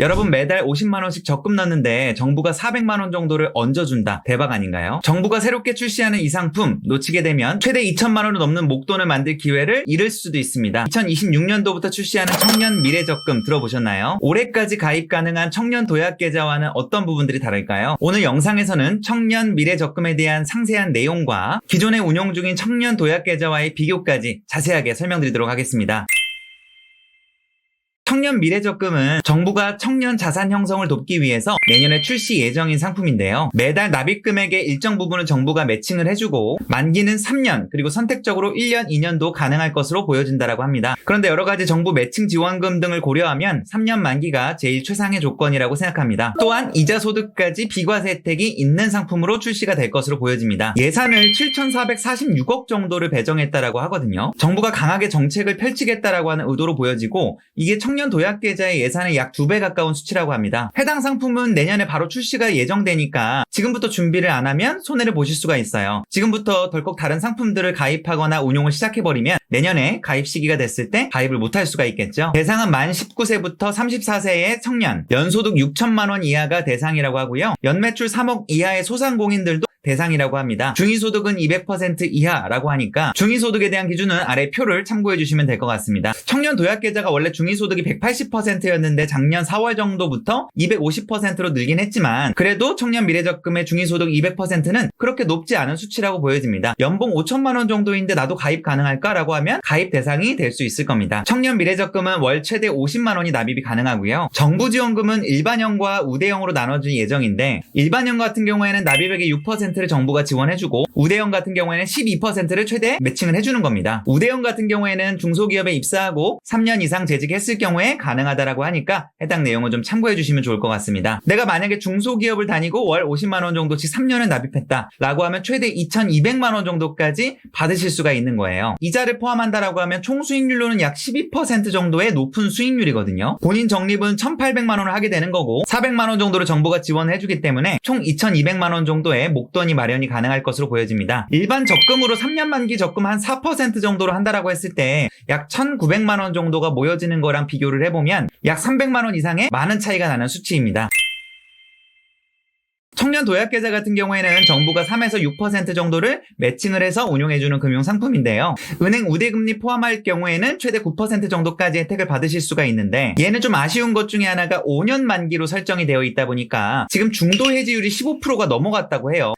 여러분 매달 50만 원씩 적금 넣는데 정부가 400만 원 정도를 얹어준다. 대박 아닌가요? 정부가 새롭게 출시하는 이 상품 놓치게 되면 최대 2천만 원을 넘는 목돈을 만들 기회를 잃을 수도 있습니다. 2026년도부터 출시하는 청년 미래 적금 들어보셨나요? 올해까지 가입 가능한 청년 도약 계좌와는 어떤 부분들이 다를까요? 오늘 영상에서는 청년 미래 적금에 대한 상세한 내용과 기존에 운영 중인 청년 도약 계좌와의 비교까지 자세하게 설명드리도록 하겠습니다. 청년 미래적금은 정부가 청년 자산 형성을 돕기 위해서 내년에 출시 예정인 상품인데요. 매달 납입 금액의 일정 부분을 정부가 매칭을 해주고 만기는 3년 그리고 선택적으로 1년, 2년도 가능할 것으로 보여진다라고 합니다. 그런데 여러 가지 정부 매칭 지원금 등을 고려하면 3년 만기가 제일 최상의 조건이라고 생각합니다. 또한 이자 소득까지 비과세 혜택이 있는 상품으로 출시가 될 것으로 보여집니다. 예산을 7,446억 정도를 배정했다라고 하거든요. 정부가 강하게 정책을 펼치겠다라고 하는 의도로 보여지고 이게 청년 도약 계좌의 예산의 약두배 가까운 수치라고 합니다. 해당 상품은 내년에 바로 출시가 예정되니까 지금부터 준비를 안 하면 손해를 보실 수가 있어요. 지금부터 덜컥 다른 상품들을 가입하거나 운용을 시작해버리면 내년에 가입 시기가 됐을 때 가입을 못할 수가 있겠죠. 대상은 만 19세부터 34세의 청년, 연소득 6천만 원 이하가 대상이라고 하고요. 연매출 3억 이하의 소상공인들도 대상이라고 합니다. 중위소득은 200% 이하라고 하니까 중위소득에 대한 기준은 아래 표를 참고해 주시면 될 것 같습니다. 청년 도약계좌가 원래 중위소득이 180%였는데 작년 4월 정도부터 250%로 늘긴 했지만 그래도 청년 미래적금의 중위소득 200%는 그렇게 높지 않은 수치라고 보여집니다. 연봉 5천만 원 정도인데 나도 가입 가능할까라고 하면 가입 대상이 될 수 있을 겁니다. 청년 미래적금은 월 최대 50만 원이 납입이 가능하고요. 정부 지원금은 일반형과 우대형으로 나눠줄 예정인데 일반형 같은 경우에는 납입액의 6%를 정부가 지원해주고 우대형 같은 경우에는 12%를 최대 매칭을 해주는 겁니다. 우대형 같은 경우에는 중소기업에 입사하고 3년 이상 재직했을 경우에 가능하다라고 하니까 해당 내용을 좀 참고해 주시면 좋을 것 같습니다. 내가 만약에 중소기업을 다니고 월 50만 원 정도씩 3년을 납입했다라고 하면 최대 2,200만 원 정도까지 받으실 수가 있는 거예요. 이자를 포함한다라고 하면 총 수익률로는 약 12% 정도의 높은 수익률이거든요. 본인 적립은 1,800만 원을 하게 되는 거고 400만 원 정도를 정부가 지원을 해주기 때문에 총 2,200만 원 정도의 목돈 이 마련이 가능할 것으로 보여집니다. 일반 적금으로 3년 만기 적금 한 4% 정도로 한다라고 했을 때 약 1,900만 원 정도가 모여지는 거랑 비교를 해보면 약 300만 원 이상의 많은 차이가 나는 수치입니다. 청년 도약 계좌 같은 경우에는 정부가 3에서 6% 정도를 매칭을 해서 운용해주는 금융 상품인데요. 은행 우대금리 포함할 경우에는 최대 9% 정도까지 혜택을 받으실 수가 있는데 얘는 좀 아쉬운 것 중에 하나가 5년 만기로 설정이 되어 있다 보니까 지금 중도 해지율이 15%가 넘어갔다고 해요.